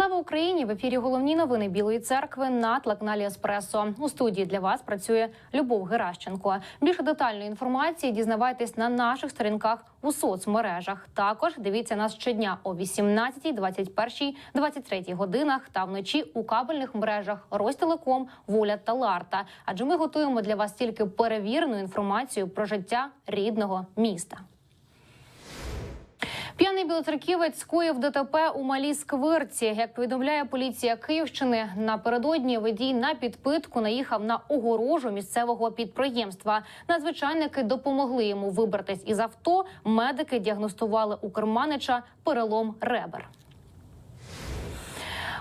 Слава Україні! В ефірі головні новини Білої церкви на телеканалі Еспресо. У студії для вас працює Любов Геращенко. Більше детальної інформації дізнавайтесь на наших сторінках у соцмережах. Також дивіться нас щодня о 18, 21, 23 годинах та вночі у кабельних мережах Ростелеком, Воля та Ларта. Адже ми готуємо для вас тільки перевірену інформацію про життя рідного міста. П'яний білоцерківець скоїв ДТП у малій сквирці. Як повідомляє поліція Київщини, напередодні водій на підпитку наїхав на огорожу місцевого підприємства. Надзвичайники допомогли йому вибратись із авто. Медики діагностували у керманича перелом ребер.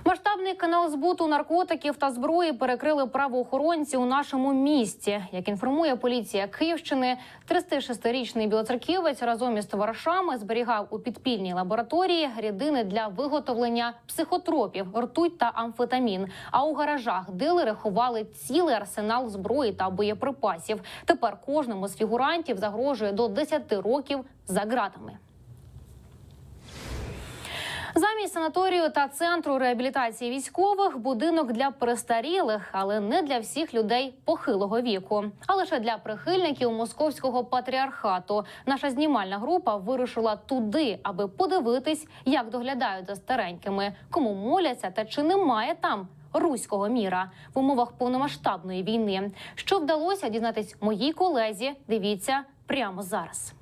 Масштабний канал збуту наркотиків та зброї перекрили правоохоронці у нашому місті. Як інформує поліція Київщини, 36-річний білоцерківець разом із товаришами зберігав у підпільній лабораторії рідини для виготовлення психотропів, ртуть та амфетамін. А у гаражах дилери ховали цілий арсенал зброї та боєприпасів. Тепер кожному з фігурантів загрожує до 10 років за ґратами. Замість санаторію та центру реабілітації військових будинок для престарілих, але не для всіх людей похилого віку, а лише для прихильників московського патріархату. Наша знімальна група вирушила туди, аби подивитись, як доглядають за старенькими, кому моляться та чи немає там. Руського міра в умовах повномасштабної війни, що вдалося дізнатись моїй колезі. Дивіться прямо зараз.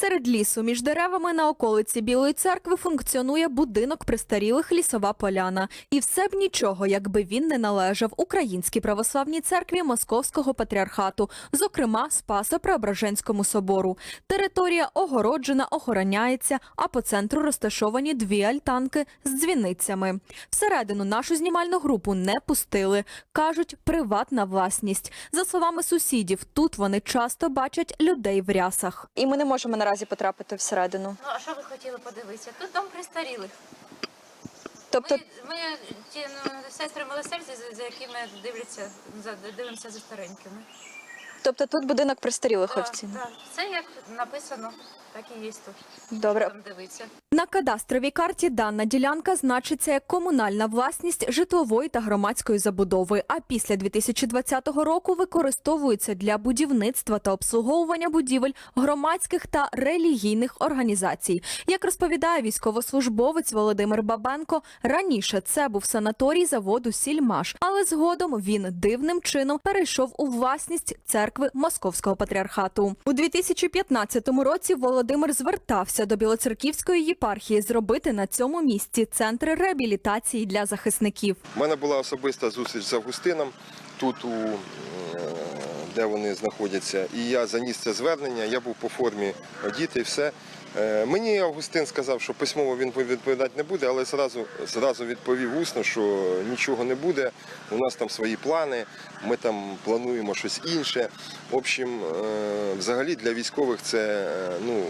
Серед лісу між деревами на околиці Білої церкви функціонує будинок престарілих лісова поляна. І все б нічого, якби він не належав Українській православній церкві Московського патріархату, зокрема Спасо-Преображенському собору. Територія огороджена, охороняється, а по центру розташовані дві альтанки з дзвіницями. Всередину нашу знімальну групу не пустили. кажуть, приватна власність. За словами сусідів, тут вони часто бачать людей в рясах. І ми не можемо наразі потрапити всередину. Ну, а що ви хотіли подивитися? Тут дом престарілих. Тобто, Ми, ми ті ну, сестри милосердя, за, за якими дивляться, за, дивимося за старенькими. Тобто тут будинок престарілих Так, офіційно. так. Це як написано, так і є тут. Добре. Там дивиться. На кадастровій карті дана ділянка значиться як комунальна власність житлової та громадської забудови. А після 2020 року використовується для будівництва та обслуговування будівель громадських та релігійних організацій. Як розповідає військовослужбовець Володимир Бабенко, раніше це був санаторій заводу Сільмаш, але згодом він дивним чином перейшов у власність церкви Московського патріархату. У 2015 році Володимир звертався до Білоцерківської єпархії зробити на цьому місці центр реабілітації для захисників. У мене була особиста зустріч з Августином тут, у, е, де вони знаходяться, і я заніс це звернення, я був по формі одіти і все. Е, Мені Августин сказав, що письмово він відповідати не буде, але зразу, зразу відповів усно, що нічого не буде. У нас там свої плани, ми там плануємо щось інше. В общем, е, взагалі для військових це е, ну,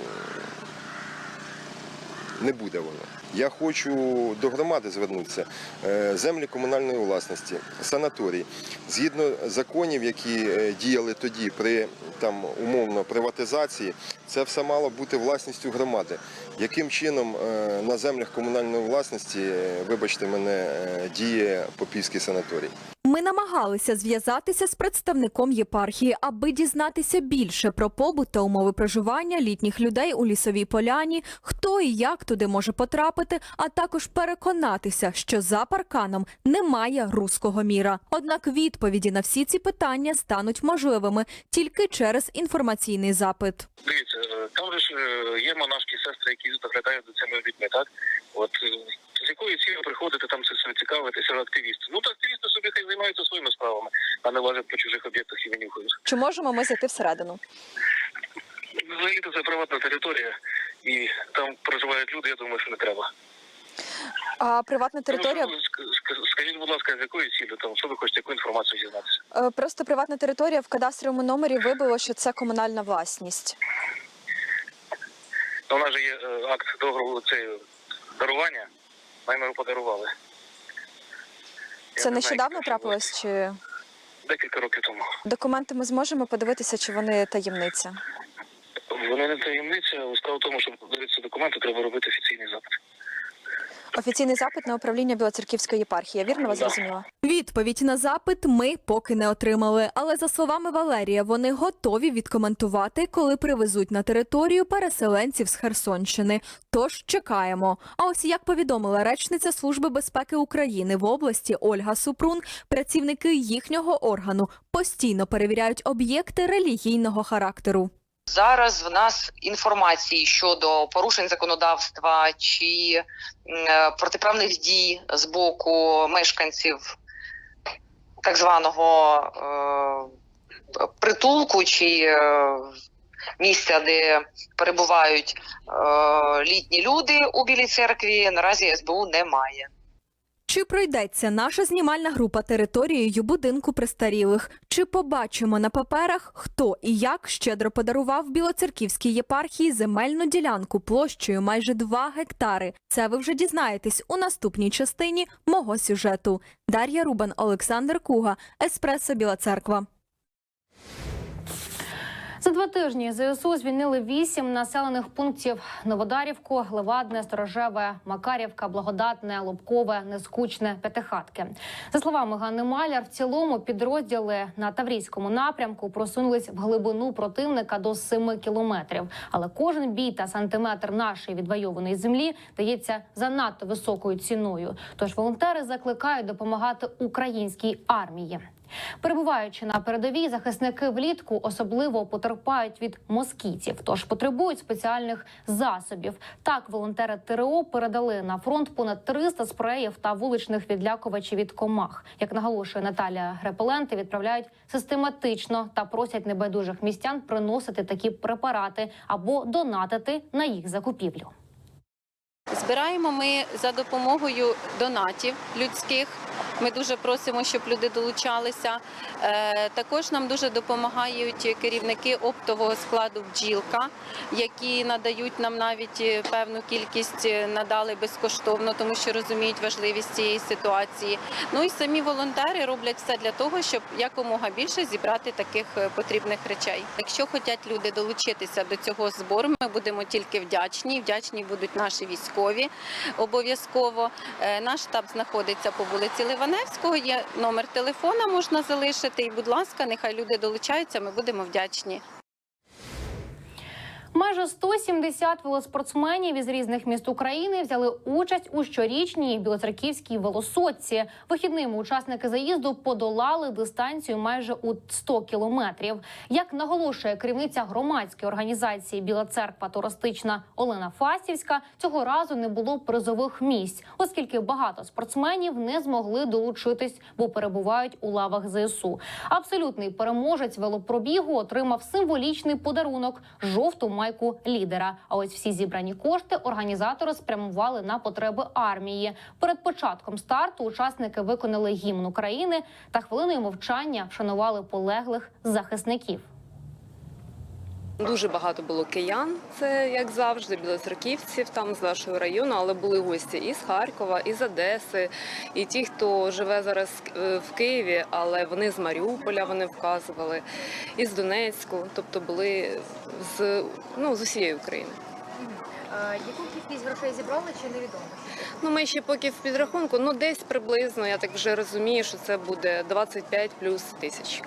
не буде воно. Я хочу до громади звернутися. Е, Землі комунальної власності, санаторій. Згідно законів, які е, діяли тоді при там умовно приватизації, це все мало бути власністю громади. Яким чином е, на землях комунальної власності, вибачте мене, діє Попівський санаторій? Ми намагалися зв'язатися з представником єпархії, аби дізнатися більше про побут та умови проживання літніх людей у лісовій поляні, хто і як туди може потрапити, а також переконатися, що за парканом немає руського міра. Однак відповіді на всі ці питання стануть можливими тільки через інформаційний запит. Дивіться, е, там же ж е, є монашки сестри, які доглядають за цими людьми, так? От е, якою цілею приходити там цікавитися активісти? Ну то активісти собі хай займаються своїми справами, а не лазять по чужих об'єктах і винюхають. Чи можемо ми зайти всередину? Взагалі це приватна територія, і там проживають люди, я думаю, що не треба. А приватна ск- скажіть, будь ласка, з якою цілею там, що ви хочете, яку інформацію дізнатися? Е, Просто приватна територія в кадастровому номері вибило, що це комунальна власність. У нас же є е, акт договору це дарування, нам його подарували. Я Це не нещодавно трапилось? Чи. Декілька років тому. документи ми зможемо подивитися, чи вони таємниця? Вони не таємниця, справа в тому, щоб подивитися документи, треба робити офіційний запит. Офіційний запит на управління Білоцерківської єпархії. Я вірно вас зрозуміла? Відповідь на запит ми поки не отримали. Але за словами Валерія, вони готові відкоментувати, коли привезуть на територію переселенців з Херсонщини. Тож чекаємо. А ось як повідомила речниця Служби безпеки України в області Ольга Супрун, працівники їхнього органу постійно перевіряють об'єкти релігійного характеру. Зараз в нас інформації щодо порушень законодавства чи е, протиправних дій з боку мешканців так званого е, притулку чи е, місця, де перебувають е, літні люди у Білій церкві. Наразі СБУ немає. Чи пройдеться наша знімальна група територією будинку престарілих? Чи побачимо на паперах, хто і як щедро подарував Білоцерківській єпархії земельну ділянку площею майже 2 гектари? Це ви вже дізнаєтесь у наступній частині мого сюжету. Дар'я Рубан, Олександр Куга, Еспресо Біла Церква. За два тижні ЗСУ звільнили вісім населених пунктів: Новодарівку, Левадне, Сторожеве, Макарівка, Благодатне, Лобкове, Нескучне, П'ятихатки. За словами Ганни Маляр, в цілому підрозділи на Таврійському напрямку просунулись в глибину противника до 7 кілометрів. Але кожен бій та сантиметр нашої відвойованої землі дається занадто високою ціною. Тож волонтери закликають допомагати українській армії. Перебуваючи на передовій, захисники влітку особливо потерпають від москітів, тож потребують спеціальних засобів. Так, волонтери ТРО передали на фронт понад 300 спреїв та вуличних відлякувачів від комах. Як наголошує Наталія Грепеленти, відправляють систематично та просять небайдужих містян приносити такі препарати або донатити на їх закупівлю. Збираємо ми за допомогою донатів людських. Ми дуже просимо, щоб люди долучалися. Е, Також нам дуже допомагають керівники оптового складу бджілка, які надають нам навіть е, певну кількість е, надали безкоштовно, тому що розуміють важливість цієї ситуації. Ну і самі волонтери роблять все для того, щоб якомога більше зібрати таких потрібних речей. Якщо хочуть люди долучитися до цього збору, ми будемо тільки вдячні. Вдячні будуть наші військові обов'язково. Наш штаб знаходиться по вулиці Ливаневського. Є номер телефона, можна залишити. І, будь ласка, нехай люди долучаються. Ми будемо вдячні. Майже 170 велоспортсменів із різних міст України взяли участь у щорічній білоцерківській велосотці. Вихідними учасники заїзду подолали дистанцію майже у 100 кілометрів. Як наголошує керівниця громадської організації Біла церква туристична Олена Фастівська, цього разу не було призових місць, оскільки багато спортсменів не змогли долучитись, бо перебувають у лавах ЗСУ. Абсолютний переможець велопробігу отримав символічний подарунок жовту майку лідера. А ось всі зібрані кошти організатори спрямували на потреби армії. Перед початком старту учасники виконали гімн України та хвилиною мовчання вшанували полеглих захисників. Дуже багато було киян, це як завжди, білоцерківців там з нашого району, але були гості і з Харкова, і з Одеси, і ті, хто живе зараз е, в Києві, але вони з Маріуполя вони вказували, і з Донецьку, тобто були з, ну, з усієї України. Яку кількість грошей зібрали чи невідомо? Ну, ми ще поки в підрахунку, ну десь приблизно, я так вже розумію, що це буде 25 плюс тисяч.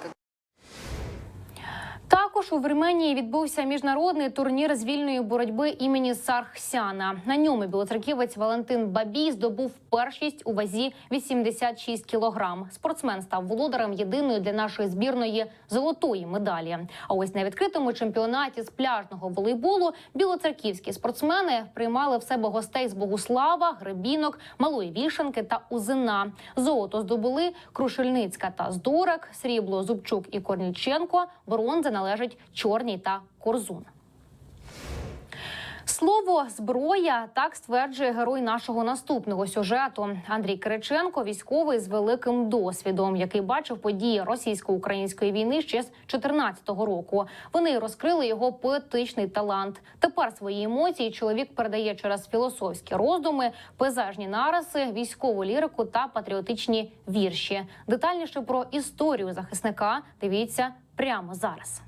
Також у Вірменії відбувся міжнародний турнір з вільної боротьби імені Сархсяна. На ньому білоцерківець Валентин Бабій здобув першість у вазі 86 кілограм. Спортсмен став володарем єдиної для нашої збірної золотої медалі. А ось на відкритому чемпіонаті з пляжного волейболу білоцерківські спортсмени приймали в себе гостей з Богуслава, Гребінок, Малої Вішенки та Узина. Золото здобули Крушельницька та Здорак, срібло Зубчук і Корніченко. Бронза належить Чорній та Корзун. Слово зброя так стверджує герой нашого наступного сюжету. Андрій Кириченко, військовий з великим досвідом, який бачив події російсько-української війни ще з 14-го року. Вони розкрили його поетичний талант. Тепер свої емоції чоловік передає через філософські роздуми, пейзажні нариси, військову лірику та патріотичні вірші. Детальніше про історію захисника дивіться прямо зараз.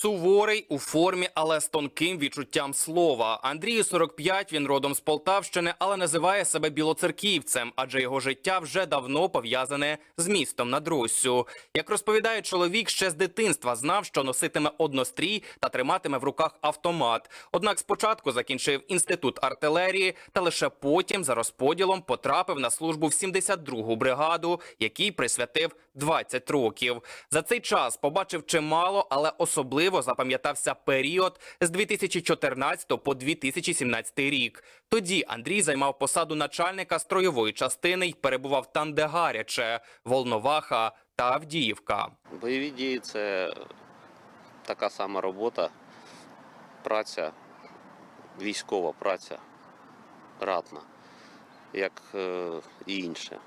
Суворий у формі, але з тонким відчуттям слова. Андрію 45, він родом з Полтавщини, але називає себе білоцерківцем, адже його життя вже давно пов'язане з містом над Руссю. Як розповідає чоловік, ще з дитинства знав, що носитиме однострій та триматиме в руках автомат. Однак спочатку закінчив інститут артилерії, та лише потім за розподілом потрапив на службу в 72-гу бригаду, якій присвятив 20 років. За цей час побачив чимало, але особливо запам'ятався період з 2014 по 2017 рік. Тоді Андрій займав посаду начальника стройової частини й перебував там, де гаряче Волноваха та Авдіївка. Бойові дії це така сама робота, праця, військова праця, ратна, як е, і інше.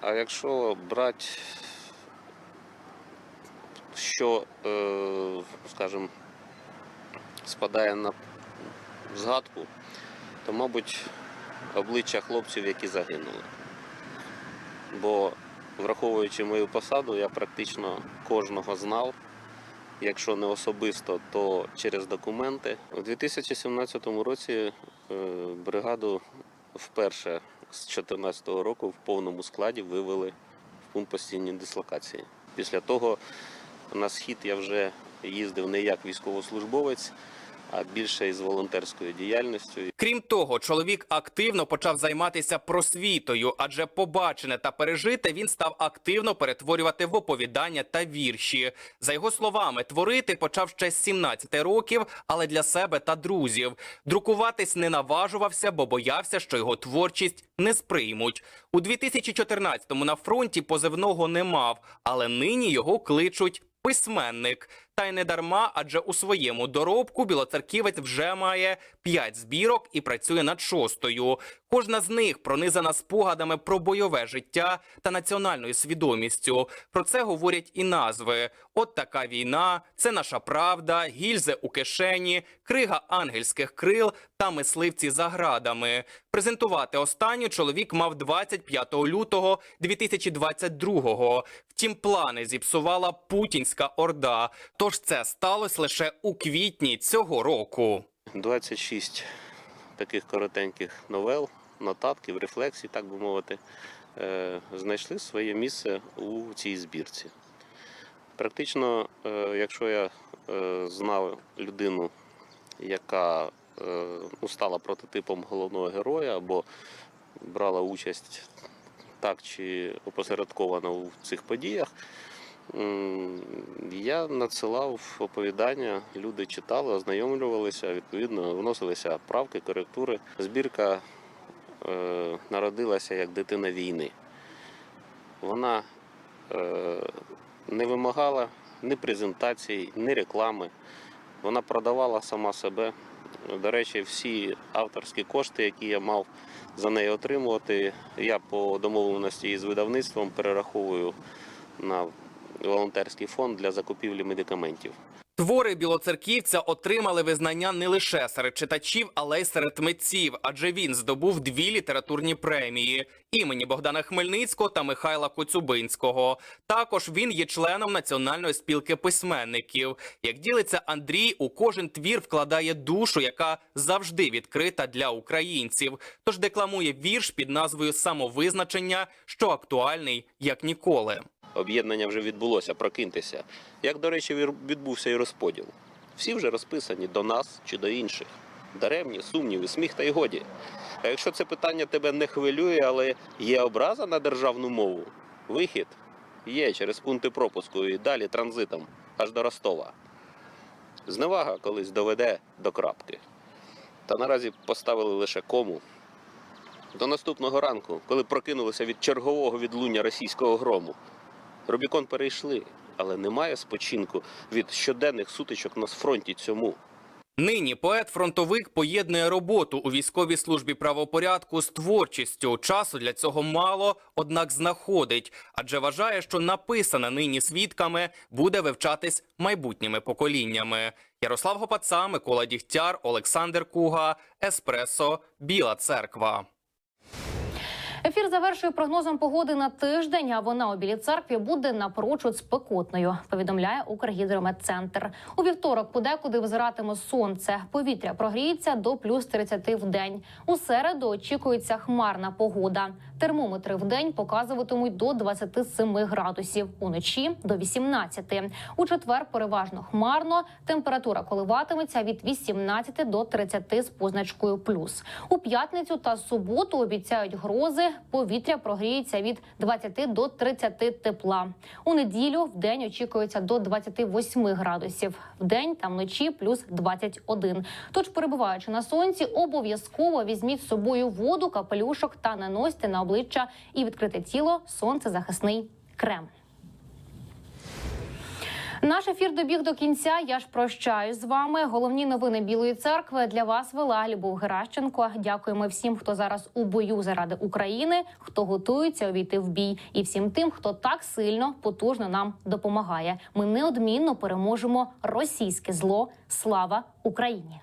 А якщо брати, що, е, скажімо, спадає на згадку, то, мабуть, обличчя хлопців, які загинули. Бо враховуючи мою посаду, я практично кожного знав. Якщо не особисто, то через документи. У 2017 році е, бригаду вперше з 2014 року в повному складі вивели в пункт постійної дислокації. Після того на схід я вже їздив не як військовослужбовець, а більше із волонтерською діяльністю. Крім того, чоловік активно почав займатися просвітою, адже побачене та пережите він став активно перетворювати в оповідання та вірші. За його словами, творити почав ще з 17 років, але для себе та друзів. Друкуватись не наважувався, бо боявся, що його творчість не сприймуть. У 2014-му на фронті позивного не мав, але нині його кличуть письменник. Та й не дарма, адже у своєму доробку білоцерківець вже має п'ять збірок і працює над шостою. Кожна з них пронизана спогадами про бойове життя та національною свідомістю. Про це говорять і назви: от така війна, це наша правда, гільзи у кишені, крига ангельських крил та мисливці за градами. Презентувати останню чоловік мав 25 лютого 2022-го. Втім, плани зіпсувала путінська орда. Тож це сталося лише у квітні цього року. 26 таких коротеньких новел, нотатків, рефлексій, так би мовити, е, знайшли своє місце у цій збірці. Практично, е, якщо я е, знав людину, яка ну, стала прототипом головного героя або брала участь так чи опосередковано в цих подіях, я надсилав оповідання, люди читали, ознайомлювалися, відповідно, вносилися правки, коректури. Збірка е, народилася як дитина війни. Вона е, не вимагала ні презентацій, ні реклами. Вона продавала сама себе. До речі, всі авторські кошти, які я мав за неї отримувати, я по домовленості із видавництвом перераховую на волонтерський фонд для закупівлі медикаментів. Твори білоцерківця отримали визнання не лише серед читачів, але й серед митців, адже він здобув дві літературні премії імені Богдана Хмельницького та Михайла Коцюбинського. Також він є членом Національної спілки письменників. Як ділиться Андрій, у кожен твір вкладає душу, яка завжди відкрита для українців. Тож декламує вірш під назвою Самовизначення, що актуальний як ніколи. Об'єднання вже відбулося, прокиньтеся. Як, до речі, відбувся і розподіл. Всі вже розписані до нас чи до інших. Даремні, сумніви, сміх та й годі. А якщо це питання тебе не хвилює, але є образа на державну мову, вихід є через пункти пропуску і далі транзитом аж до Ростова. Зневага колись доведе до крапки. Та наразі поставили лише кому. До наступного ранку, коли прокинулися від чергового відлуння російського грому. Рубікон перейшли, але немає спочинку від щоденних сутичок на фронті цьому. Нині поет-фронтовик поєднує роботу у військовій службі правопорядку з творчістю. Часу для цього мало, однак знаходить, адже вважає, що написане нині свідками буде вивчатись майбутніми поколіннями. Ярослав Гопаца, Микола Дігтяр, Олександр Куга, Еспресо, Біла Церква. Ефір завершує прогнозом погоди на тиждень. А вона у білій церкві буде напрочуд спекотною. Повідомляє Укргідрометцентр. У вівторок подекуди взиратиме сонце. Повітря прогріється до плюс 30 в день. У середу очікується хмарна погода. Термометри в день показуватимуть до 27 градусів, уночі до 18. У четвер переважно хмарно. Температура коливатиметься від 18 до 30 з позначкою плюс. У п'ятницю та суботу обіцяють грози. Повітря прогріється від 20 до 30 тепла. У неділю в день очікується до 28 градусів. В день та вночі плюс 21. Тож, перебуваючи на сонці, обов'язково візьміть з собою воду, капелюшок та наносьте на обличчя і відкрите тіло сонцезахисний крем. Наш ефір добіг до кінця. Я ж прощаюсь з вами. Головні новини Білої церкви для вас вела Любов Геращенко. Дякуємо всім, хто зараз у бою заради України, хто готується увійти в бій, і всім тим, хто так сильно потужно нам допомагає. Ми неодмінно переможемо російське зло. Слава Україні!